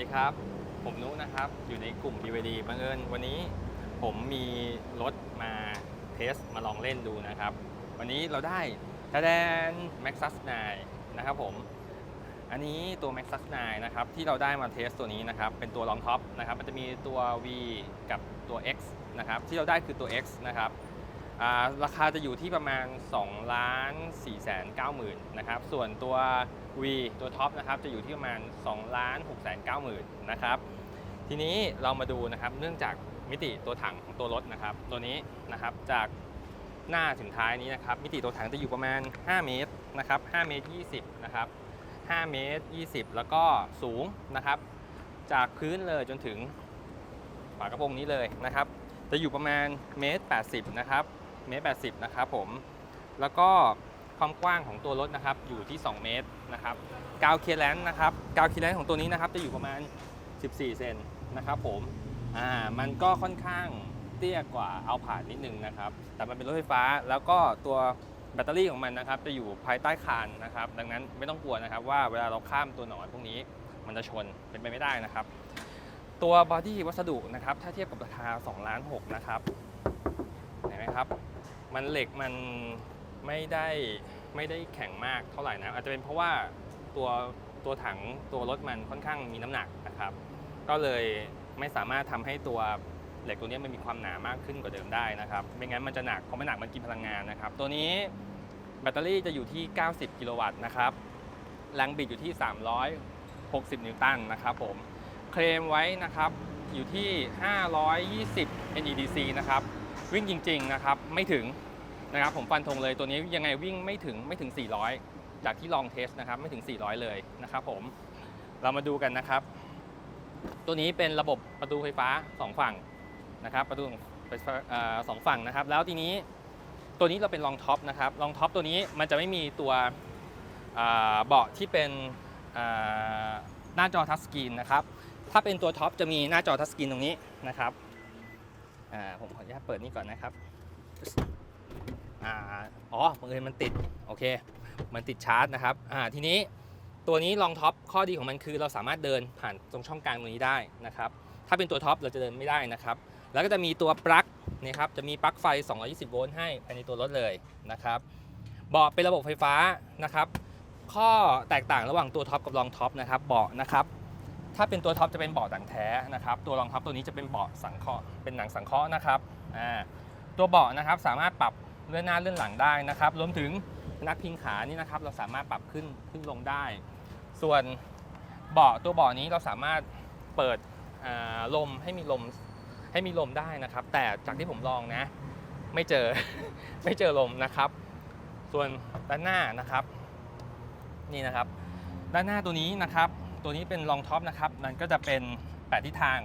ดีครับ ผมนุนะครับ อยู่ในกลุ่ม DVD บังเอิญวันนี้ผมมีรถมาเทสมาลองเล่นดูนะครับ วันนี้เราได้ทะแดน Maxus 9 นะครับผม อันนี้ตัว Maxus 9 นะครับ ที่เราได้มาเทสตัวนี้นะครับ เป็นตัวรองท็อปนะครับ มันจะมีตัว V กับตัว X นะครับ ที่เราได้คือตัว X นะครับ ราคาจะอยู่ที่ประมาณ2ล้าน4แสน9หมื่นนะครับ ส่วนตัว V ตัวท็อปนะครับจะอยู่ที่ประมาณ2ล้าน6แสน9หมื่นนะครับ ทีนี้เรามาดูนะครับเนื่องจากมิติตัวถังของตัวรถนะครับ ตัวนี้นะครับจากหน้าถึงท้ายนี้นะครับ มิติตัวถังจะอยู่ประมาณ 5 เมตรนะครับ5เมตร 20 นะครับ 5 เมตร 20 แล้วก็สูงนะครับ จากพื้นเลยจนถึงฝากระโปรงนี้เลยนะครับ จะอยู่ประมาณเมตร 80 นะครับ เมตร80นะครับผม แล้วก็ความกว้างของตัวรถนะครับอยู่ที่ 2 เมตรนะครับกาวเคลียร์แลนนะครับกาวเคียร์แลนของตัวนี้นะครับจะอยู่ประมาณ 14 เซนนะครับผมอ่ามันก็ค่อนข้างเตี้ยกว่าเอาผ่านนิดนึงนะครับ แต่มันเป็นรถไฟฟ้าแล้วก็ตัวแบตเตอรี่ของมันนะครับจะอยู่ภายใต้คานนะครับ ดังนั้นไม่ต้องกลัวนะครับว่าเวลาเราข้ามตัวหนอนพวกนี้มันจะชนเป็นไปไม่ได้นะครับ ตัวบอดี้วัสดุนะครับถ้าเทียบกับราคา2ล้าน6นะครับ เห็นไหมครับ มันเหล็กมันไม่ได้ไม่ได้แข็งมากเท่าไหร่นะอาจจะเป็นเพราะว่าตัวตัวถังตัวรถมันค่อนข้างมีน้ำหนักนะครับ ก็เลยไม่สามารถทำให้ตัวเหล็กตัวนี้มันมีความหนามากขึ้นกว่าเดิมได้นะครับไม่งั้นมันจะหนักเพราะมันหนักมันกินพลังงานนะครับ ตัวนี้แบตเตอรี่จะอยู่ที่ 90 กิโลวัตต์นะครับแรงบิดอยู่ที่ 360 นิวตันนะครับผมเคลมไว้นะครับอยู่ที่ 520 NEDC นะครับ วิ่งจริงๆนะครับไม่ถึงนะครับผมฟันธงเลยตัวนี้ยังไงวิ่งไม่ถึงไม่ถึง 400 จากที่ลองเทสนะครับไม่ถึง 400 เลยนะครับผมเรามาดูกันนะครับ ตัวนี้เป็นระบบประตูไฟฟ้า 2 ฝั่งนะครับประตูสองฝั่งนะครับ แล้วทีนี้ตัวนี้เราเป็นรองท็อปนะครับรองท็อปตัวนี้มันจะไม่มีตัวเบาะที่เป็นหน้าจอทัชสกรีนนะครับถ้าเป็นตัวท็อปจะมีหน้าจอทัชสกรีนตรงนี้นะครับ อ่าผมขออนุญาตเปิดนี่ก่อนนะครับอ่าอ๋อบังเอิญมันติดโอเค มันติดชาร์จนะครับอ่าทีนี้ตัวนี้รองท็อปข้อดีของมันคือเราสามารถเดินผ่านตรงช่องกลางตรงนี้ได้นะครับถ้าเป็นตัวท็อปเราจะเดินไม่ได้นะครับแล้วก็จะมีตัวปลั๊กนี่ครับจะมีปลั๊กไฟ 220 โวลต์ให้ภายในตัวรถเลยนะครับเบาะเป็นระบบไฟฟ้านะครับข้อแตกต่างระหว่างตัวท็อปกับรองท็อปนะครับเบาะนะครับ ถ้าเป็นตัวท็อปจะเป็นเบาะหนังแท้นะครับ ตัวรองท็อปตัวนี้จะเป็นเบาะสังเคราะห์เป็นหนังสังเคราะห์นะครับอ่าตัวเบาะนะครับสามารถปรับเลื่อนหน้าเลื่อนหลังได้นะครับ รวมถึงนักพิงขานี่นะครับ เราสามารถปรับขึ้นขึ้นลงได้ ส่วนเบาะตัวเบาะนี้เราสามารถเปิดลมให้มีลมให้มีลมได้นะครับ แต่จากที่ผมลองนะ ไม่เจอไม่เจอลมนะครับ ส่วนด้านหน้านะครับ นี่นะครับ ด้านหน้าตัวนี้นะครับ ตัวนี้เป็นรองท็อปนะครับมันก็จะเป็นแปดทิศทาง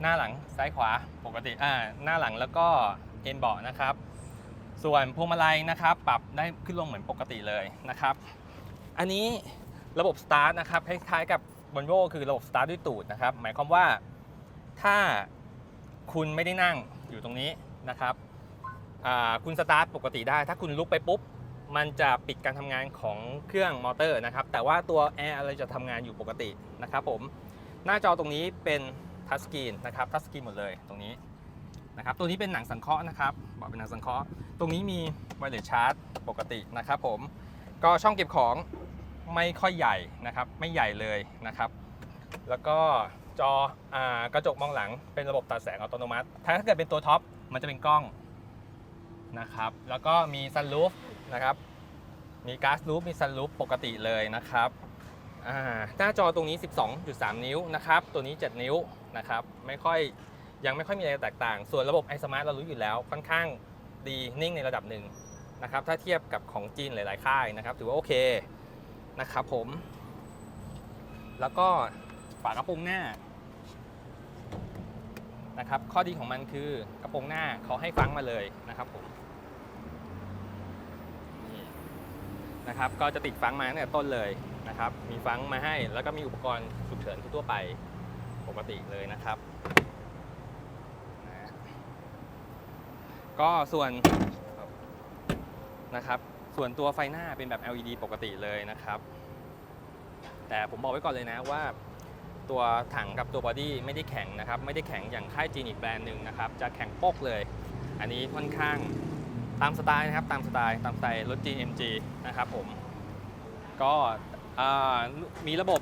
หน้าหลังซ้ายขวาปกติอ่าหน้าหลังแล้วก็เอ็นเบาะนะครับ ส่วนพวงมาลัยนะครับ ปรับได้ขึ้นลงเหมือนปกติเลยนะครับ อันนี้ระบบสตาร์ทนะครับคล้ายๆกับ v o l v o คือระบบสตาร์ทด้วยตูดนะครับ หมายความว่าถ้าคุณไม่ได้นั่งอยู่ตรงนี้นะครับอ่าคุณสตาร์ทปกติได้ ถ้าคุณลุกไปปุ๊บ มันจะปิดการทำงานของเครื่องมอเตอร์นะครับ แต่ว่าตัวแอร์อะไรจะทำงานอยู่ปกตินะครับผม หน้าจอตรงนี้เป็นทัชสกรีนนะครับ ทัชสกรีนหมดเลยตรงนี้นะครับ ตัวนี้เป็นหนังสังเคราะห์นะครับ บอกเป็นหนังสังเคราะห์ ตรงนี้มีไวเลสชาร์จปกตินะครับผม ก็ช่องเก็บของไม่ค่อยใหญ่นะครับ ไม่ใหญ่เลยนะครับ แล้วก็จออกระจกมองหลังเป็นระบบตัดแสงอัตโนมัติ ถ้าเกิดเป็นตัวท็อปมันจะเป็นกล้องนะครับ แล้วก็มีซันรูฟ นะครับ มีก๊าซรูฟมีซันรูฟปกติเลยนะครับหน้าจอตรงนี้ 12.3 นิ้วนะครับ ตัวนี้ 7 นิ้วนะครับ ไม่ค่อยยังไม่ค่อยมีอะไรแตกต่าง ส่วนระบบ iSmart เรารู้อยู่แล้วค่อนข้างดีนิ่งในระดับหนึ่งนะครับ ถ้าเทียบกับของจีนหลาย ๆ ค่ายนะครับ ถือว่าโอเคนะครับผม แล้วก็ฝากระโปรงหน้านะครับ ข้อดีของมันคือกระโปรงหน้าเขาให้ฟังมาเลยนะครับผม นี่ นะครับ ก็จะติดฟังมาตั้งแต่ต้นเลยนะครับ มีฟังมาให้แล้วก็มีอุปกรณ์ฉุกเฉินทั่วไปปกติเลยนะครับนะก็ส่วนนะครับ ส่วนตัวไฟหน้าเป็นแบบ LED ปกติเลยนะครับ แต่ผมบอกไว้ก่อนเลยนะว่าตัวถังกับตัวบอดี้ไม่ได้แข็งนะครับ ไม่ได้แข็งอย่างค่ายจีนอีกแบรนด์หนึ่งนะครับ จะแข็งโป๊กเลย อันนี้ค่อนข้าง ตามสไตล์นะครับตามสไตล์ตามสไตล์รถ GMG นะครับผม ก็มีระบบ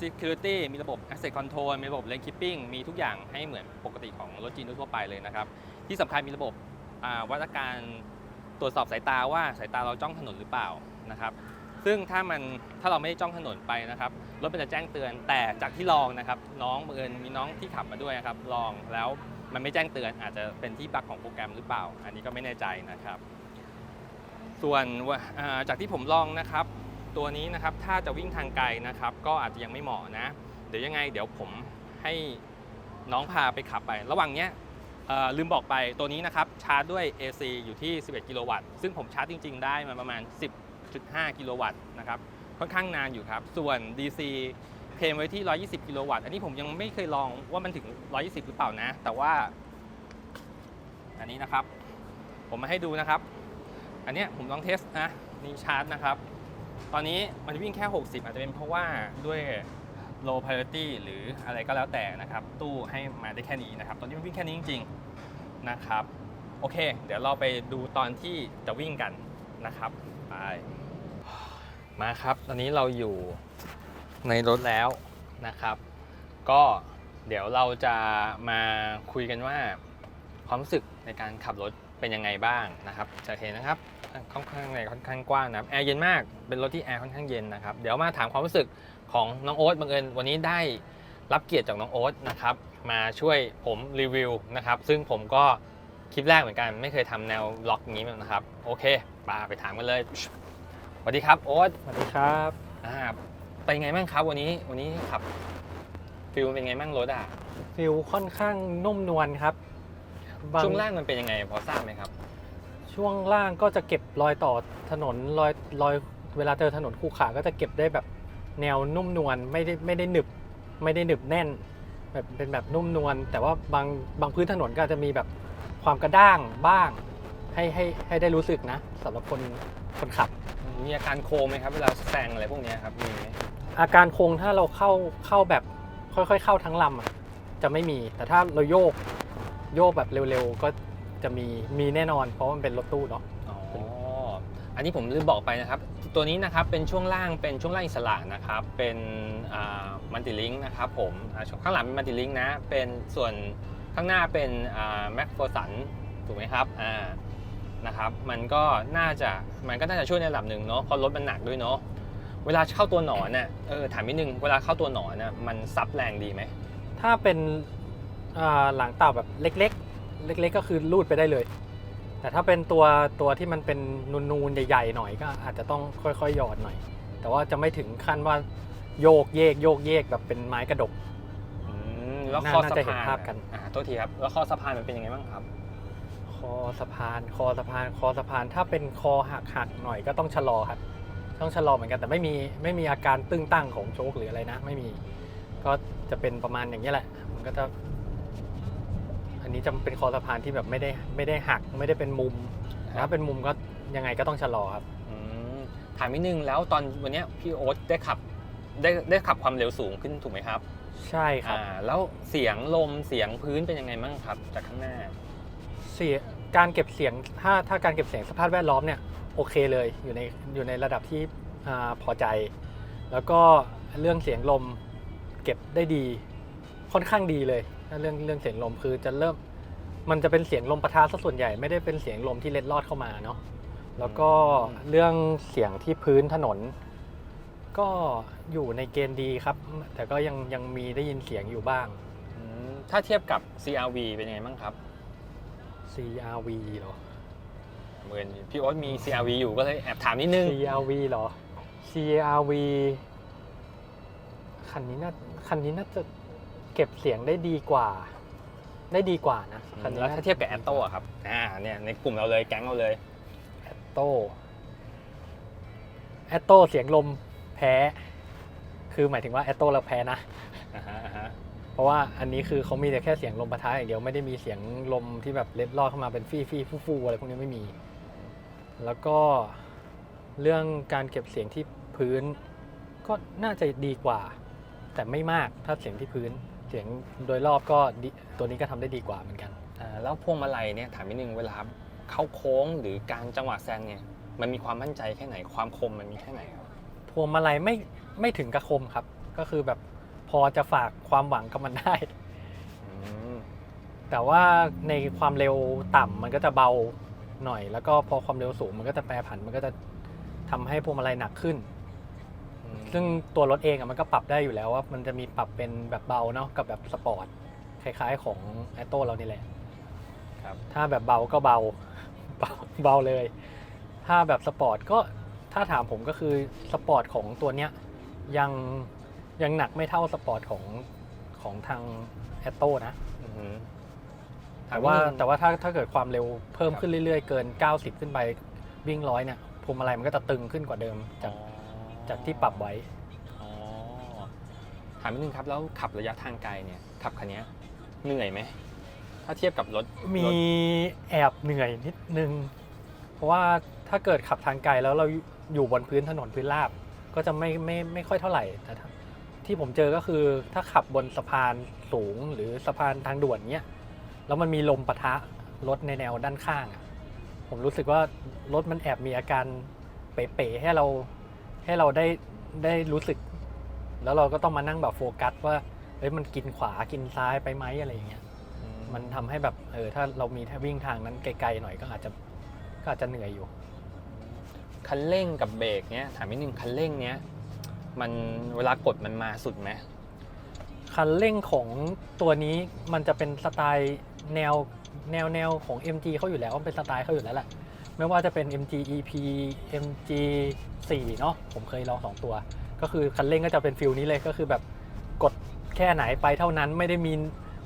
security มีระบบ asset control มีระบบ lane keeping มีทุกอย่างให้เหมือนปกติของรถจีนทั่วไปเลยนะครับ ที่สำคัญมีระบบวัดการตรวจสอบสายตาว่าสายตาเราจ้องถนนหรือเปล่านะครับซึ่งถ้ามันถ้าเราไม่ได้จ้องถนนไปนะครับรถมันจะแจ้งเตือนแต่จากที่ลองนะครับ น้องบังเอิญมีน้องที่ขับมาด้วยนะครับลองแล้ว มันไม่แจ้งเตือนอาจจะเป็นที่บั๊กของโปรแกรมหรือเปล่า อันนี้ก็ไม่แน่ใจนะครับ ส่วนจากที่ผมลองนะครับ ตัวนี้นะครับถ้าจะวิ่งทางไกลนะครับ ก็อาจจะยังไม่เหมาะนะ เดี๋ยวยังไง เดี๋ยวผมให้น้องพาไปขับไป ระหว่างเนี้ยลืมบอกไปตัวนี้นะครับชาร์จด้วย AC อยู่ที่ 11 กิโลวัตต์ ซึ่งผมชาร์จจริง ๆ ได้มาประมาณ 10.5 กิโลวัตต์นะครับ ค่อนข้างนานอยู่ครับ ส่วน DC ลมไว้ที่ 120 กิโลวัตต์ อันนี้ผมยังไม่เคยลองว่ามันถึง 120 หรือเปล่านะ แต่ว่า อันนี้นะครับ ผมมาให้ดูนะครับ อันเนี้ยผมลองเทสนะ นี่ชาร์จนะครับ ตอนนี้มันวิ่งแค่ 60 อาจจะเป็นเพราะว่าด้วย low priority หรืออะไรก็แล้วแต่นะครับ ตู้ให้มาได้แค่นี้นะครับ ตอนนี้มันวิ่งแค่นี้จริง ๆ นะครับ โอเค เดี๋ยวเราไปดูตอนที่จะวิ่งกันนะครับ ไป มาครับ ตอนนี้เราอยู่ ในรถแล้วนะครับ ก็เดี๋ยวเราจะมาคุยกันว่าความรู้สึกในการขับรถเป็นยังไงบ้างนะครับจะเห็นนะครับค่อนข้างในค่อนข้างกว้างนะครับแอร์เย็นมากเป็นรถที่แอร์ค่อนข้างเย็นนะครับเดี๋ยวมาถามความรู้สึกของน้องโอ๊ตบังเอิญวันนี้ได้รับเกียรติจากน้องโอ๊ตนะครับมาช่วยผมรีวิวนะครับ ซึ่งผมก็คลิปแรกเหมือนกัน ไม่เคยทำแนวล็อกอย่างนี้นะครับ โอเคปาไปถามกันเลยสวัสดีครับโอ๊ตสวัสดีครับอ่า เป็นไงบ้างครับวันนี้วันนี้ขับฟิลเป็นไงบ้างรถอะฟิลค่อนข้างนุ่มนวลครับบาช่วงล่างมันเป็นยังไงพอทราบไหมครับ ช่วงล่างก็จะเก็บรอยต่อถนนรอยรอยเวลาเจอถนนคู่ขาก็จะเก็บได้แบบแนวนุ่มนวลไม่ได้ไม่ได้หนึบไม่ได้หนึบแน่น แบบเป็นแบบนุ่มนวลแต่ว่าบางบางพื้นถนนก็อาจจะมีแบบความกระด้างบ้าง ให้ให้ให้ได้รู้สึกนะสำหรับคนคนขับ มีอาการโค้งไหมครับ เวลาแซงอะไรพวกเนี้ยครับมีไหม อาการคงถ้าเราเข้าเข้าแบบค่อยๆ เข้าทั้งลำอะจะไม่มี แต่ถ้าเราโยกโยกแบบเร็วๆ ก็จะมีมีแน่นอน เพราะมันเป็นรถตู้เนาะ อ๋อ อันนี้ผมลืมบอกไปนะครับ ตัวนี้นะครับเป็นช่วงล่างเป็นช่วงล่างอิสระนะครับ เป็นมันติลิงนะครับผมข้างหลังเป็นมันติลิงนะ เป็นส่วนข้างหน้าเป็นแม็กโฟสันถูกไหมครับ อ่า นะครับ มันก็น่าจะมันก็น่าจะช่วยในระดับหนึ่งเนาะ เพราะรถมันหนักด้วยเนาะ เวลาเข้าตัวหนอนน่ะเออถามนิดนึงเวลาเข้าตัวหนอนน่ะมันซับแรงดีไหมถ้าเป็นอ่าหลังเต่าแบบเล็ก ๆ เล็ก ๆ ก็คือลูดไปได้เลย แต่ถ้าเป็นตัวตัวที่มันเป็นนูนๆใหญ่ๆหน่อยก็อาจจะต้องค่อยๆหยอดหน่อย แต่ว่าจะไม่ถึงขั้นว่าโยกเยกโยกเยกแบบเป็นไม้กระดกอืมแล้วน่าคอน่าสะจะเห็นพานภาพกันอ่าโทษทีครับแล้วคอสะพานมันเป็นยังไงบ้างครับ คอสะพาน คอสะพาน คอสะพาน ถ้าเป็นคอหักหักๆหน่อยก็ต้องชะลอครับ ต้องชะลอเหมือนกันแต่ไม่มีไม่มีอาการตึงตั้งของโชคหรืออะไรนะ ไม่มีก็จะเป็นประมาณอย่างนี้ยแหละ มันก็จะ อันนี้จะเป็นคอสะพานที่แบบไม่ได้ไม่ได้หักไม่ได้เป็นมุมครับถ้าเป็นมุมก็ยังไงก็ต้องชะลอครับอืมถามนิดนึงแล้วตอนวันเนี้ยพี่โอ๊ตได้ขับได้ได้ขับความเร็วสูงขึ้นถูกไหมครับใช่ครับ อ่าแล้วเสียงลมเสียงพื้นเป็นยังไงบ้างครับ จากข้างหน้า เสียการเก็บเสียงถ้าถ้าการเก็บเสียงสภาพแวดล้อมเนี่ย โอเคเลยอยู่ในอยู่ในระดับที่อาพอใจ แล้วก็เรื่องเสียงลมเก็บได้ดีค่อนข้างดีเลยถ้าเรื่องเรื่องเสียงลมคือจะเริ่มมันจะเป็นเสียงลมปะทะซะส่วนใหญ่ไม่ได้เป็นเสียงลมที่เล็ดลอดเข้ามาเนาะแล้วก็อืมเรื่องเสียงที่พื้นถนน ก็อยู่ในเกณฑ์ดีครับ แต่ก็ยังยังมีได้ยินเสียงอยู่บ้างอืมถ้าเทียบกับ CRV เป็นยังไงบ้างครับ CRV เหรอ เหมือนพี่โอ๊ตมี CRV อยู่ก็เลยแอบถามนิดนึง CRV เหรอ CRV คันนี้น่าคันนี้น่าจะเก็บเสียงได้ดีกว่า ได้ดีกว่านะคันนี้แล้วถ้าเทียบกับแอตโต้ครับ อ่า เนี่ยในกลุ่มเราเลยแก๊งเราเลยแอตโต้แอตโต้เสียงลมแพ้ คือหมายถึงว่าแอตโต้เราแพ้นะอ่าฮะอ่าฮะเพราะว่าอันนี้คือเขามีแต่แค่เสียงลมปะทะอย่างเดียวไม่ได้มีเสียงลมที่แบบเล็ดลอดเข้ามาเป็นฟี่ฟี่ฟู่ฟู่อะไรพวกนี้ไม่มี แล้วก็เรื่องการเก็บเสียงที่พื้น ก็น่าจะดีกว่า แต่ไม่มากถ้าเสียงที่พื้น เสียงโดยรอบก็ดีตัวนี้ก็ทำได้ดีกว่าเหมือนกันอ่าแล้วพวงมาลัยเนี่ยถามนิดนึงเวลาเข้าโค้งหรือการจังหวะแซงเนี่ยมันมีความมั่นใจแค่ไหนความคมมันมีแค่ไหนครับพวงมาลัยไม่ไม่ถึงกระคมครับ ก็คือแบบพอจะฝากความหวังกับมันได้อืมแต่ว่าในความเร็วต่ำมันก็จะเบา หน่อย แล้วก็พอความเร็วสูงมันก็จะแปรผันมันก็จะทำให้พวงมาลัยหนักขึ้นอืมซึ่งตัวรถเองอะมันก็ปรับได้อยู่แล้วว่ามันจะมีปรับเป็นแบบเบาเนาะกับแบบสปอร์ตคล้ายๆของแอตโต้เรานี่แหละครับถ้าแบบเบาก็เบาเบาเบาเลย ถ้าแบบสปอร์ตก็ถ้าถามผมก็คือสปอร์ตของตัวเนี้ยยังยังหนักไม่เท่าสปอร์ตของของทางแอตโต้นะอือหือ แต่ว่าถมนิดนึงแต่ว่าถ้าถ้าเกิดความเร็วเพิ่มครับขึ้นเรื่อยๆ เกิน 90 ขึ้นไปวิ่งร้อยเนี่ยพวงมาลัยมันก็จะตึงขึ้นกว่าเดิมจากอ๋อจากที่ปรับไว้อ๋อถามนิดนึงครับแล้วขับระยะทางไกลเนี่ยขับคันเนี้ยเหนื่อยไหมถ้าเทียบกับรถมีรถแอบเหนื่อยนิดนึง เพราะว่าถ้าเกิดขับทางไกลแล้วเราอยู่บนพื้นถนนพื้นราบ ก็จะไม่ไม่ไม่ค่อยเท่าไหร่แต่ถ้าที่ผมเจอก็คือถ้าขับบนสะพานสูงหรือสะพานทางด่วนเนี้ย แล้วมันมีลมปะทะรถในแนวด้านข้างอะผมรู้สึกว่ารถมันแอบมีอาการเป๋ๆให้เราให้เราได้ได้รู้สึก แล้วเราก็ต้องมานั่งแบบโฟกัสว่าเอ้ยมันกินขวากินซ้ายไปไหมอะไรอย่างเงี้ยอืมันทำให้แบบเออถ้าเรามีถ้าวิ่งทางนั้นไกลๆหน่อยก็อาจจะก็อาจจะเหนื่อยอยู่ คันเร่งกับเบรกเนี้ยถามนิดนึงคันเร่งเนี้ยมันเวลากดมันมาสุดไหมคันเร่งของตัวนี้มันจะเป็นสไตล์ แนวแนวแนวของ MG เขาอยู่แล้วมันเป็นสไตล์เขาอยู่แล้วแหละไม่ว่าจะเป็น MG EP MG 4เนาะผมเคยลองสองตัว ก็คือคันเร่งก็จะเป็นฟิลนี้เลยก็คือแบบกดแค่ไหนไปเท่านั้นไม่ได้มี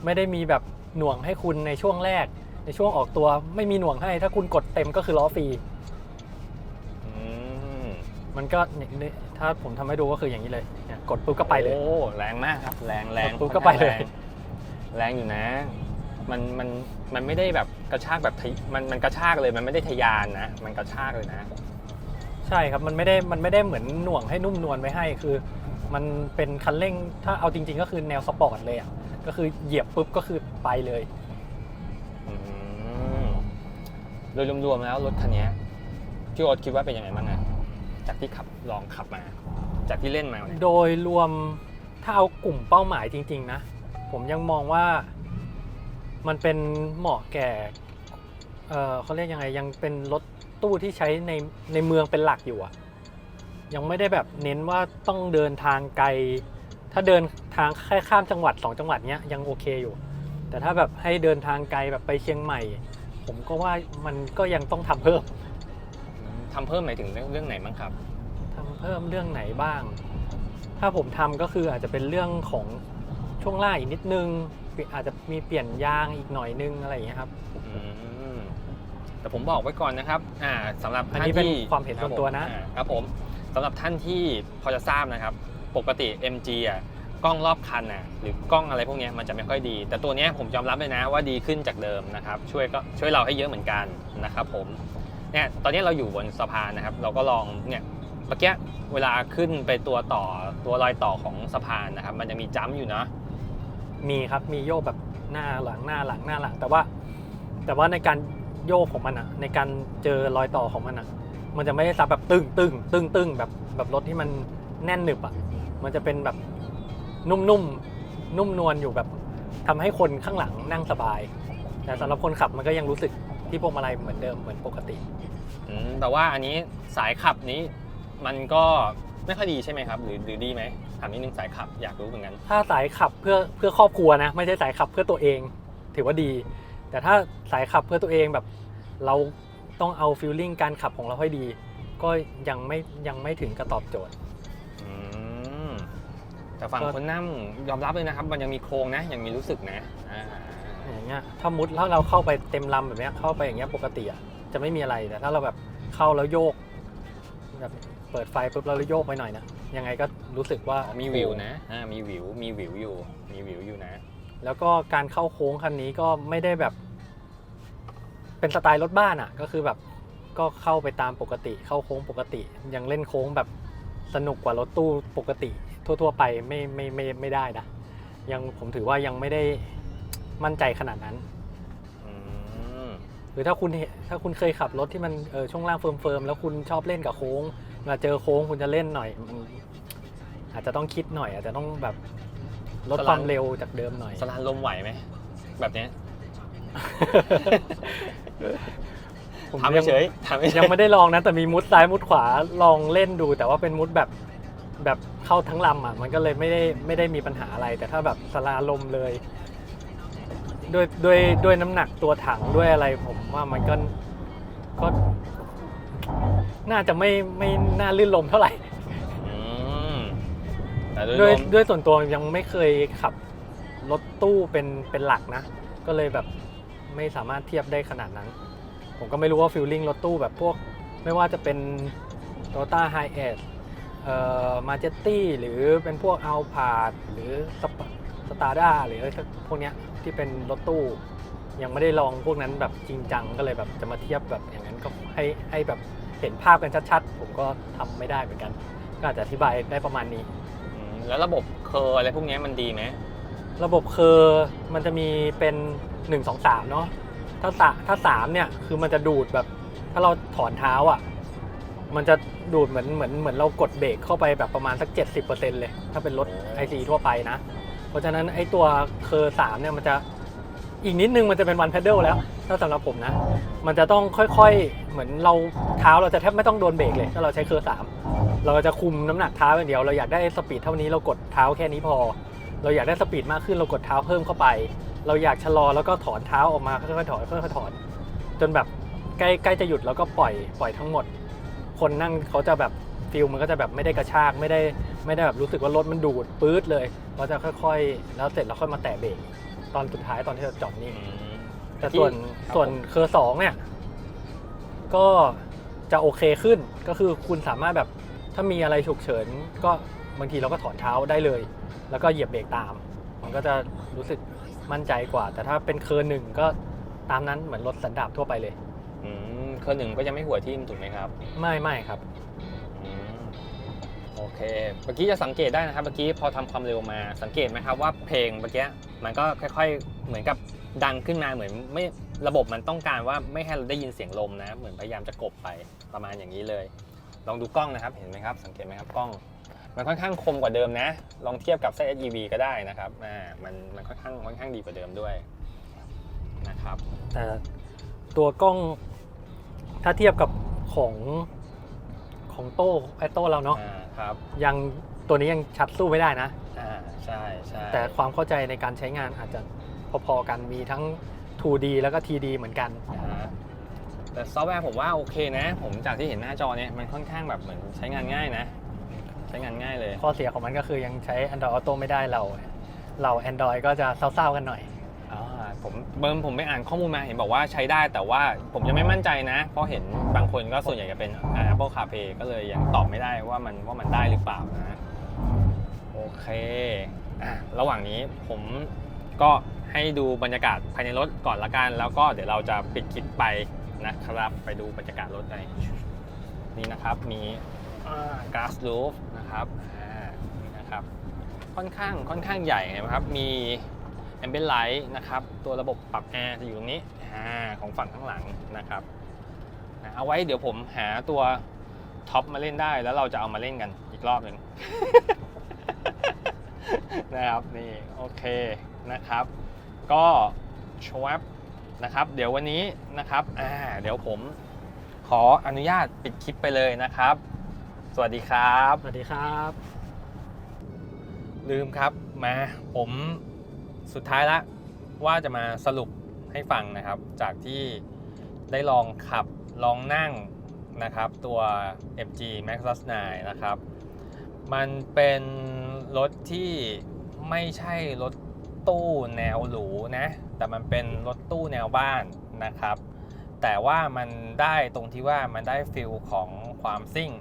ไม่ได้มีแบบหน่วงให้คุณในช่วงแรก ในช่วงออกตัวไม่มีหน่วงให้ ถ้าคุณกดเต็มก็คือล้อฟรีอืมมันก็เนี่ยเนี่ยถ้าผมทำให้ดูก็คืออย่างนี้เลยเนี่ยกดปุ๊บก็ไปเลยโอ้แรงมากครับแรงแรงกดปุ๊บก็ไปเลย แรงแรงอยู่นะ มันมันมันไม่ได้แบบกระชากแบบทะมันมันกระชากเลยมันไม่ได้ทะยานนะ มันกระชากเลยนะ ใช่ครับมันไม่ได้มันไม่ได้เหมือนหน่วงให้นุ่มนวลไว้ให้คือ มันเป็นคันเร่งถ้าเอาจริง ๆ ก็คือแนวสปอร์ตเลยอะก็คือเหยียบปุ๊บก็คือไปเลยอืมโดยรวมๆแล้วรถคันเนี้ยพี่โอ๊ตคิดว่าเป็นยังไงบ้างอะจากที่ขับลองขับมา จากที่เล่นมาเนี่ยโดยรวมถ้าเอากลุ่มเป้าหมายจริง ๆ นะ ผมยังมองว่า มันเป็นเหมาะแก่ เออเขาเรียกยังไง ยังเป็นรถตู้ที่ใช้ในในเมืองเป็นหลักอยู่อะยังไม่ได้แบบเน้นว่าต้องเดินทางไกล ถ้าเดินทางแค่ข้ามจังหวัดสองจังหวัดเนี้ยยังโอเคอยู่ แต่ถ้าแบบให้เดินทางไกลแบบไปเชียงใหม่ ผมก็ว่ามันก็ยังต้องทำเพิ่มทำเพิ่มหมายถึงเรื่องเรื่องไหนบ้างครับทำเพิ่มเรื่องไหนบ้าง ถ้าผมทำก็คืออาจจะเป็นเรื่องของ ช่วงล่างอีกนิดนึง อาจจะมีเปลี่ยนยางอีกหน่อยนึงอะไรอย่างเงี้ยครับอืมแต่ผมบอกไว้ก่อนนะครับอ่าสำหรับอันท่านนี้เป็นที่ความเห็นส่วนตัวนะอ่าครับผมสำหรับท่านที่พอจะทราบนะครับ ปกติ MG อะกล้องรอบคันอะหรือกล้องอะไรพวกเนี้ยมันจะไม่ค่อยดี แต่ตัวเนี้ยผมยอมรับเลยนะว่าดีขึ้นจากเดิมนะครับช่วยก็ช่วยเราให้เยอะเหมือนกันนะครับผมเนี่ยตอนนี้เราอยู่บนสะพานนะครับ เราก็ลองเนี่ยเมื่อกี้เวลาขึ้นไปตัวต่อตัวรอยต่อของสะพานนะครับ มันจะมีจัมป์อยู่เนาะ มีครับมีโยกแบบหน้าหลังหน้าหลังหน้าหลัง แต่ว่า แต่ว่าในการโยกของมันอะในการเจอรอยต่อของมันอะมันจะไม่ได้ซับแบบตึงตึงตึงตึงแบบแบบรถที่มันแน่นหนึบอะมันจะเป็นแบบนุ่มนุ่มนุ่มนวลอยู่แบบทำให้คนข้างหลังนั่งสบาย แต่สำหรับคนขับมันก็ยังรู้สึกที่พวงมาลัยเหมือนเดิมเหมือนปกติแต่ว่าอันนี้สายขับนี้มันก็ไม่ค่อยดีใช่ไหมครับ หรือหรือดีไหม ถามนิดนึงสายขับอยากรู้เหมือนกัน ถ้าสายขับเพื่อเพื่อครอบครัวนะ ไม่ใช่สายขับเพื่อตัวเอง ถือว่าดี แต่ถ้าสายขับเพื่อตัวเองแบบ เราต้องเอาฟิลลิ่งการขับของเราให้ดี ก็ยังไม่ยังไม่ถึงกระตอบโจทย์ อืมแต่ฝั่งก็ คนนั่งยอมรับเลยนะครับ มันยังมีโครงนะ ยังมีรู้สึกนะอ่าอย่างเงี้ยถ้ามุดถ้าเราเข้าไปเต็มลำแบบเนี้ยเข้าไปอย่างเงี้ยปกติอะจะไม่มีอะไรแต่ถ้าเราแบบเข้าแล้วโยก แบบเปิดไฟปุ๊บแล้วเราโยกไปหน่อยนะ ยังไงก็รู้สึกว่าอ๋อมีวิวนะอ่ามีวิว มีวิวอยู่ มีวิวอยู่นะ แล้วก็การเข้าโค้งคันนี้ก็ไม่ได้แบบ เป็นสไตล์รถบ้านอะ่ะ ก็คือแบบก็เข้าไปตามปกติ เข้าโค้งปกติยังเล่นโค้งแบบสนุกกว่ารถตู้ปกติ ทั่ว ๆ ไปไม่ไม่ไม่ไม่ได้นะยังผมถือว่ายังไม่ได้มั่นใจขนาดนั้น อืม หรือถ้าคุณเห็นถ้าคุณเคยขับรถที่มันเออช่วงล่างเฟิร์มๆแล้วคุณชอบเล่นกับโค้ง มาเจอโค้งคุณจะเล่นหน่อยมันอาจจะต้องคิดหน่อย อาจจะต้องแบบลดความเร็วจากเดิมหน่อย สลานลมไหวไหม แบบเนี้ย ผมถามยังเฉยๆถามเฉยๆยังไม่ได้ลองนะ แต่มีมุดซ้ายมุดขวาลองเล่นดู แต่ว่าเป็นมุดแบบแบบเข้าทั้งลำอะ มันก็เลยไม่ได้ไม่ได้มีปัญหาอะไร แต่ถ้าแบบสลาลมเลย ด้วยด้วยด้วยน้ำหนักตัวถังด้วยอะไรผมว่ามันก็ก็ น่าจะไม่ไม่น่าลื่นลมเท่าไหร่อืมแต่โดยรด้วยวมด้วยส่วนตัวยังไม่เคยขับรถตู้เป็นเป็นหลักนะ ก็เลยแบบไม่สามารถเทียบได้ขนาดนั้น ผมก็ไม่รู้ว่าฟิลลิ่งรถตู้แบบพวก ไม่ว่าจะเป็น Toyota Hi a c e เอ่อมาเจตตี้หรือเป็นพวก a l p a r d หรือสตาร์ด้าหรืออะไรพวกเนี้ยที่เป็นรถตู้ ยังไม่ได้ลองพวกนั้นแบบจริงจังก็เลยแบบจะมาเทียบแบบอย่างนั้นก็ให้ให้แบบ เห็นภาพกันชัดๆ ผมก็ทำไม่ได้เหมือนกัน ก็อาจจะอธิบายได้ประมาณนี้ อืมแล้วระบบเคอร์อะไรพวกเนี้ยมันดีไหมระบบคือมันจะมีเป็น 1 2 3 เนาะถ้าสะถ้า3เนี่ยคือมันจะดูดแบบ ถ้าเราถอนเท้าอะ มันจะดูดเหมือนเหมือนเหมือนเรากดเบรกเข้าไปแบบประมาณสัก 70%เลย ถ้าเป็นรถ IC ทั่วไปนะ เพราะฉะนั้นไอ้ตัวเคอร์สามเนี่ยมันจะ อีกนิดนึงมันจะเป็นวัน p พด d ลแล้วถ้าสำหรับผมนะ มันจะต้องค่อยๆ เหมือนเราเท้าเราจะแทบไม่ต้องโดนเบรกเลย ถ้าเราใช้เคอร์สามเราจะคุมน้ำหนักเท้าอย่างเดียว เราอยากได้สปีดเท่านี้เรากดเท้าแค่นี้พอ เราอยากได้สปีดมากขึ้นเรากดเท้าเพิ่มเข้าไป เราอยากชะลอแล้วก็ถอนเท้าออกมาค่อยๆถอนค่อยๆถอน จนแบบใกล้ใกล้จะหยุดแล้วก็ปล่อยปล่อยทั้งหมด คนนั่งเขาจะแบบฟิลมันก็จะแบบไม่ได้กระชากไม่ได้ไม่ได้แบบรู้สึกว่ารถมันดูดปื๊ดเลย เราจะค่อยๆ แล้วเสร็จแล้วค่อยมาแตะเบรก ตอนสุดท้ายตอนที่เราจอดนี่อืมแต่ส่วนครับส่วนผมเคอร์สองเนี่ย ก็จะโอเคขึ้นก็คือคุณสามารถแบบถ้ามีอะไรฉุกเฉิน ก็บางทีเราก็ถอนเท้าได้เลย แล้วก็เหยียบเบรกตาม มันก็จะรู้สึกมั่นใจกว่า แต่ถ้าเป็นเคอร์หนึ่งก็ตามนั้นเหมือนรถสันดาปทั่วไปเลย อืมเคอร์หนึ่งก็ยังไม่หัวทิ่มถูกไหมครับ ไม่ไม่ครับอืม โอเค เมื่อกี้จะสังเกตได้นะครับ เมื่อกี้พอทำความเร็วมา สังเกตไหมครับว่าเพลงเมื่อกี้มันก็ค่อย ๆ เหมือนกับดังขึ้นมาเหมือนไม่ระบบมันต้องการว่าไม่ให้เราได้ยินเสียงลมนะ เหมือนพยายามจะกบไปประมาณอย่างนี้เลย ลองดูกล้องนะครับ เห็นไหมครับ สังเกตไหมครับกล้อง มันค่อนข้างคมกว่าเดิมนะ ลองเทียบกับ ZSEV ก็ได้นะครับ อ่า มันมันค่อนข้างค่อนข้างดีกว่าเดิมด้วยนะครับ แต่ตัวกล้องถ้าเทียบกับของ ของโต้แอตโต้เราเนาะอ่าครับยังตัวนี้ยังชัดสู้ไม่ได้นะ อ่าใช่ใช่แต่ความเข้าใจในการใช้งานอาจจะพอๆกันมีทั้ง 2D แล้วก็ TD เหมือนกัน อ่าแต่ซอฟต์แวร์ผมว่าโอเคนะ ผมจากที่เห็นหน้าจอเนี่ยมันค่อนข้างแบบเหมือนใช้งานง่ายนะ ใช้งานง่ายเลย ข้อเสียของมันก็คือยังใช้ Android Auto ไม่ได้เรา เรา Android ก็จะเศร้าๆกันหน่อยอ่า ผมเบิร์มผมไปอ่านข้อมูลมาเห็นบอกว่าใช้ได้แต่ว่าผมยังไม่มั่นใจนะ เพราะเห็นบางคนก็ส่วนใหญ่จะเป็น Apple CarPlay ก็เลยยังตอบไม่ได้ว่ามันว่ามันได้หรือเปล่านะโอเคอะระหว่างนี้ผมก็ให้ดูบรรยากาศภายในรถก่อนละกัน แล้วก็เดี๋ยวเราจะปิดคลิปไปนะครับ ไปดูบรรยากาศรถในนี่นะครับมีก a s ส roof นะครับนี่นะครับ ค่อนข้างค่อนข้างใหญ่นะครับมี ambient light นะครับ ตัวระบบปรับแอร์จะอยู่ตรงนี้อ่าของฝั่งข้างหลังนะครับอ่าเอาไว้เดี๋ยวผมหาตัวท็อปมาเล่นได้แล้วเราจะเอามาเล่นกันอีกรอบหนึ่งนะครับนี่โอเคนะครับ ก็ชวบนะครับ เดี๋ยววันนี้นะครับอ่าเดี๋ยวผมขออนุญาตปิดคลิปไปเลยนะครับ สวัสดีครับ สวัสดีครับ ลืมครับมาผม สุดท้ายละว่าจะมาสรุปให้ฟังนะครับ จากที่ได้ลองขับลองนั่งนะครับ ตัว MG Maxus 9นะครับ มันเป็นรถที่ไม่ใช่รถตู้แนวหรูนะ แต่มันเป็นรถตู้แนวบ้านนะครับ แต่ว่ามันได้ตรงที่ว่ามันได้ฟิลของความซิ่ง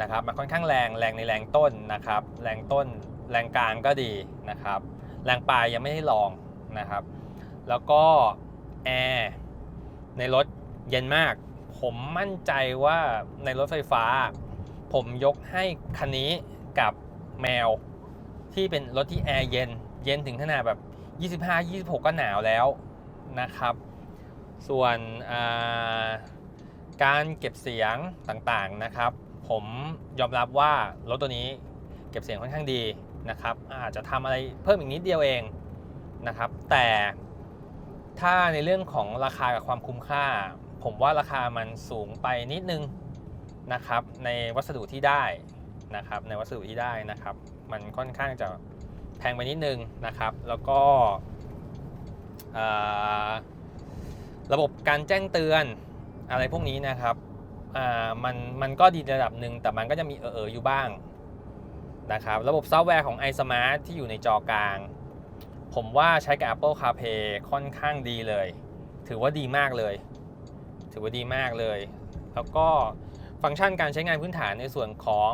นะครับ มันค่อนข้างแรงแรงในแรงต้นนะครับ แรงต้นแรงกลางก็ดีนะครับ แรงปลายยังไม่ได้ลองนะครับ แล้วก็แอร์ในรถเย็นมาก ผมมั่นใจว่าในรถไฟฟ้า ผมยกให้คันนี้กับแมว ที่เป็นรถที่แอร์เย็น เย็นถึงขนาดแบบ 25 26 ก็หนาวแล้วนะครับ ส่วนการเก็บเสียงต่างๆนะครับ ผมยอมรับว่ารถตัวนี้เก็บเสียงค่อนข้างดี นะครับอาจจะทำอะไรเพิ่มอีกนิดเดียวเองนะครับแต่ถ้าในเรื่องของราคากับความคุ้มค่า ผมว่าราคามันสูงไปนิดนึงนะครับในวัสดุที่ได้นะครับในวัสดุที่ได้นะครับ มันค่อนข้างจะแพงไปนิดนึงนะครับ แล้วก็ระบบการแจ้งเตือนอะไรพวกนี้นะครับมันมันก็ดีระดับหนึ่งแต่มันก็จะมีเออๆอยู่บ้าง นะครับ ระบบซอฟต์แวร์ของ iSmart ที่อยู่ในจอกลาง ผมว่าใช้กับ Apple CarPlay ค่อนข้างดีเลย ถือว่าดีมากเลย ถือว่าดีมากเลย แล้วก็ฟังก์ชันการใช้งานพื้นฐานในส่วนของ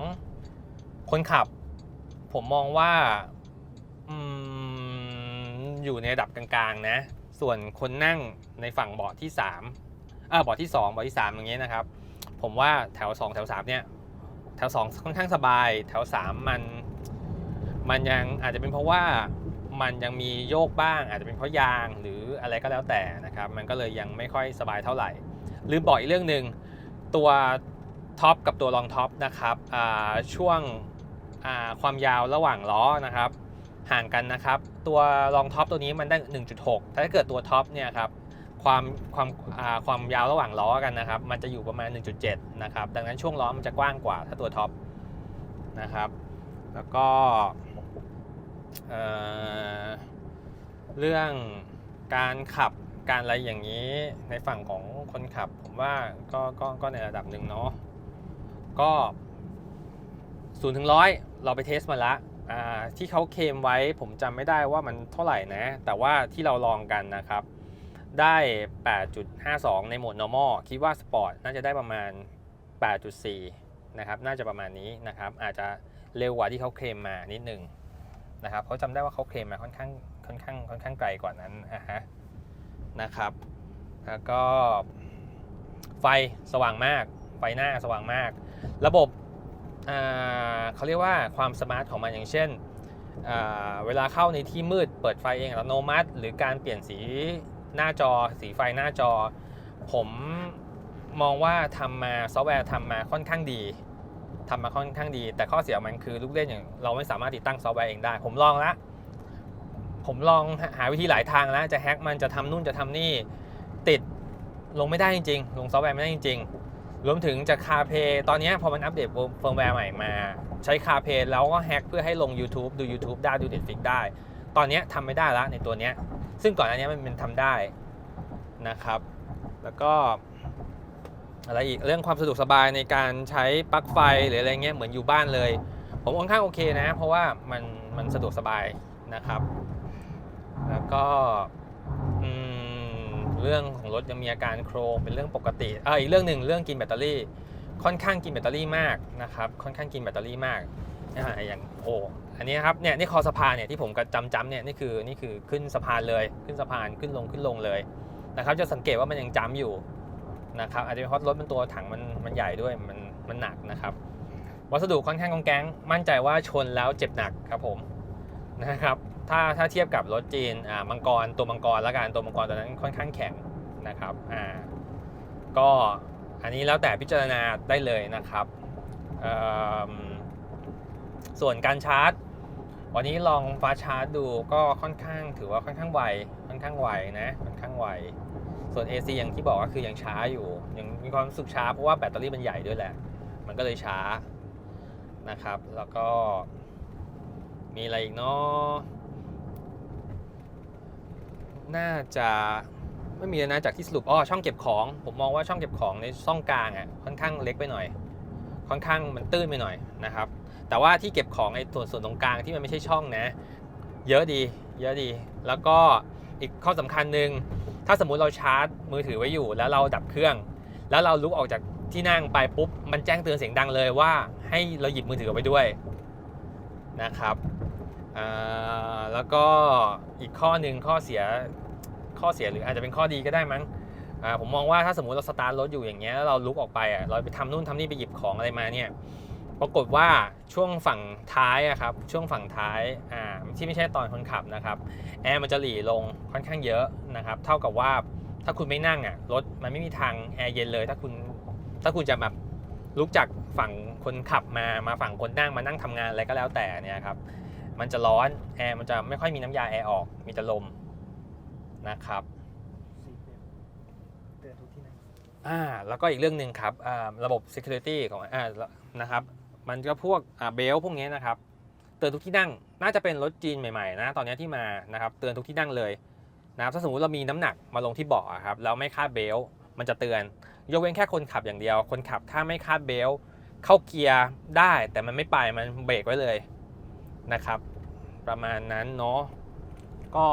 คนขับ ผมมองว่าอยู่ในระดับกลางๆนะ ส่วนคนนั่งในฝั่งเบาะที่3อ่าเบาะที่ 2เบาะที่ 3 อย่างเงี้ยนะครับ ผมว่าแถว 2 แถว 3 เนี่ย แถว 2 ค่อนข้างสบาย แถว 3 มัน มันยังอาจจะเป็นเพราะว่ามันยังมีโยกบ้าง อาจจะเป็นเพราะยางหรืออะไรก็แล้วแต่นะครับ มันก็เลยยังไม่ค่อยสบายเท่าไหร่ลืมบอกอีกเรื่องหนึ่งตัวท็อปกับตัวรองท็อปนะครับช่วงความยาวระหว่างล้อนะครับ ห่างกันนะครับ ตัวรองท็อปตัวนี้มันได้ 1.6 ถ้าเกิดตัวท็อปเนี่ยครับ ความความความยาวระหว่างล้อกันนะครับ มันจะอยู่ประมาณ 1.7 นะครับ ดังนั้นช่วงล้อมันจะกว้างกว่าถ้าตัวท็อปนะครับ แล้วก็เเรื่องการขับการอะไรอย่างนี้ในฝั่งของคนขับ ผมว่าก็ก็ก็ในระดับหนึ่งเนาะก็ศูนย์ถึงร้อยเราไปเทสมาละที่เขาเคลมไว้ผมจำไม่ได้ว่ามันเท่าไหร่นะ แต่ว่าที่เราลองกันนะครับ ได้ 8.52 ในโหมด normal คิดว่า sport น่าจะได้ประมาณ 8.4 นะครับ น่าจะประมาณนี้นะครับ อาจจะเร็วกว่าที่เขาเคลมมานิดหนึ่งนะครับเขาจำได้ว่าเขาเคลมมาค่อนข้างค่อนข้างค่อนข้างไกลกว่านั้นอะฮะนะครับ แล้วก็ไฟสว่างมาก ไฟหน้าสว่างมาก ระบบเขาเรียกว่าความสมาร์ทของมันอย่างเช่น เวลาเข้าในที่มืดเปิดไฟเองอัตโนมัติ หรือการเปลี่ยนสี หน้าจอสีไฟหน้าจอ ผมมองว่าทำมาซอฟต์แวร์ทำมาค่อนข้างดีทำมาค่อนข้างดี แต่ข้อเสียของมันคือลูกเล่นอย่างเราไม่สามารถติดตั้งซอฟต์แวร์เองได้ ผมลองละผมลองหาวิธีหลายทางแล้ว จะแฮ็กมันจะทำนู่นจะทำนี่ติดลงไม่ได้จริงๆ ลงซอฟต์แวร์ไม่ได้จริงๆ รวมถึงจากคาเพย์ตอนนี้พอมันอัปเดตเฟิร์มแวร์ใหม่มา ใช้คาเพย์แล้วก็แฮ็กเพื่อให้ลง YouTube ดู YouTube ได้ดู Netflix ได้ ตอนนี้ทำไม่ได้ละในตัวนี้ ซึ่งก่อนอันนี้มันเป็นทำได้นะครับ แล้วก็อะไรอีกเรื่องความสะดวกสบายในการใช้ปลั๊กไฟหรืออะไรเงี้ยเหมือนอยู่บ้านเลย ผมค่อนข้างโอเคนะ เพราะว่ามันมันสะดวกสบายนะครับ แล้วก็อืมเรื่องของรถยังมีอาการโครงเป็นเรื่องปกติเอออีกเรื่องหนึ่งเรื่องกินแบตเตอรี่ ค่อนข้างกินแบตเตอรี่มากนะครับ ค่อนข้างกินแบตเตอรี่มากอ่าอย่างโอ้ อันนี้ครับเนี่ยนี่คอสะพานเนี่ยที่ผมก็จำจำเนี่ยนี่คือนี่คือขึ้นสะพานเลยขึ้นสะพานขึ้นลงขึ้นลงเลยนะครับ จะสังเกตว่ามันยังจำอยู่นะครับอาจจะเป็นเพราะรถมันตัวถังมันมันใหญ่ด้วยมันมันหนักนะครับ วัสดุค่อนข้างกองแกงมั่นใจว่าชนแล้วเจ็บหนักครับผมนะครับถ้าถ้าเทียบกับรถจีนอ่ามังกรตัวมังกรละกันตัวมังกรตัวนั้นค่อนข้างแข็งนะครับอ่าก็อันนี้แล้วแต่พิจารณาได้เลยนะครับส่วนการชาร์จ วันนี้ลองฟ้าชาร์จดูก็ค่อนข้างถือว่าค่อนข้างไวค่อนข้างไวนะค่อนข้างไวส่วน AC อย่างที่บอกก็คือยังช้าอยู่ยังมีความสึกช้าเพราะว่าแบตเตอรี่มันใหญ่ด้วยแหละ มันก็เลยช้านะครับ แล้วก็ มีอะไรอีกเนาะน่าจะไม่มีนะจากที่สรุปอ๋อช่องเก็บของ ผมมองว่าช่องเก็บของในช่องกลางอะค่อนข้างเล็กไปหน่อย ค่อนข้างมันตื้นไปหน่อยนะครับ แต่ว่าที่เก็บของในส่วนส่วนตรงกลางที่มันไม่ใช่ช่องนะ เยอะดีเยอะดี แล้วก็อีกข้อสำคัญหนึ่งถ้าสมมุติเราชาร์จมือถือไว้อยู่แล้วเราดับเครื่อง แล้วเราลุกออกจากที่นั่งไปปุ๊บ มันแจ้งเตือนเสียงดังเลยว่าให้เราหยิบมือถือไว้ด้วยนะครับแล้วก็อีกข้อหนึ่งข้อเสียข้อเสียหรืออาจจะเป็นข้อดีก็ได้มั้งผมมองว่าถ้าสมมุติเราสตาร์ทรถอยู่อย่างเงี้ยแล้วเราลุกออกไปอะเราไปทำนู่นทำนี่ไปหยิบของอะไรมาเนี่ย ปรากฏว่าช่วงฝั่งท้ายอะครับช่วงฝั่งท้ายอ่าที่ไม่ใช่ตอนคนขับนะครับแอร์มันจะหลีลงค่อนข้างเยอะนะครับเท่ากับว่าถ้าคุณไม่นั่งอะรถมันไม่มีทางแอร์เย็นเลย ถ้าคุณถ้าคุณจะแบบลุกจากฝั่งคนขับมามาฝั่งคนนั่งมานั่งทำงานอะไรก็แล้วแต่เนี่ยครับมันจะร้อนแอร์มันจะไม่ค่อยมีน้ำยาแอร์ออกมีแต่ลมนะครับเตือนทุกที่นั่งอ่าแล้วก็อีกเรื่องหนึ่งครับอ่าระบบ security ของอ่านะครับ มันก็พวกเบลพวกนี้นะครับ เตือนทุกที่นั่ง น่าจะเป็นรถจีนใหม่ๆนะ ตอนนี้ที่มานะครับ เตือนทุกที่นั่งเลยนะครับ ถ้าสมมติเรามีน้ำหนักมาลงที่เบาะครับ แล้วไม่คาดเบล์มันจะเตือน ยกเว้นแค่คนขับอย่างเดียว คนขับถ้าไม่คาดเบล์เข้าเกียร์ได้ แต่มันไม่ไป มันเบรกไว้เลยนะครับ ประมาณนั้นเนาะ ก็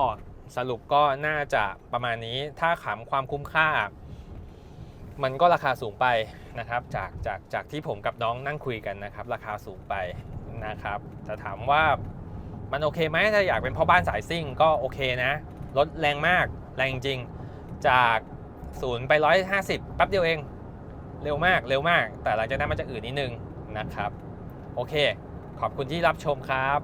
สรุปก็น่าจะประมาณนี้ ถ้าขำความคุ้มค่า มันก็ราคาสูงไปนะครับ จากจากจากที่ผมกับน้องนั่งคุยกันนะครับ ราคาสูงไปนะครับจะถามว่ามันโอเคไหมถ้าอยากเป็นพ่อบ้านสายซิ่งก็โอเคนะรถแรงมากแรงจริงจากศูนย์ไป150แป๊บเดียวเอง เร็วมากเร็วมาก แต่หลังจากนั้นมันจะอืดนิดนึงนะครับ โอเค ขอบคุณที่รับชมครับ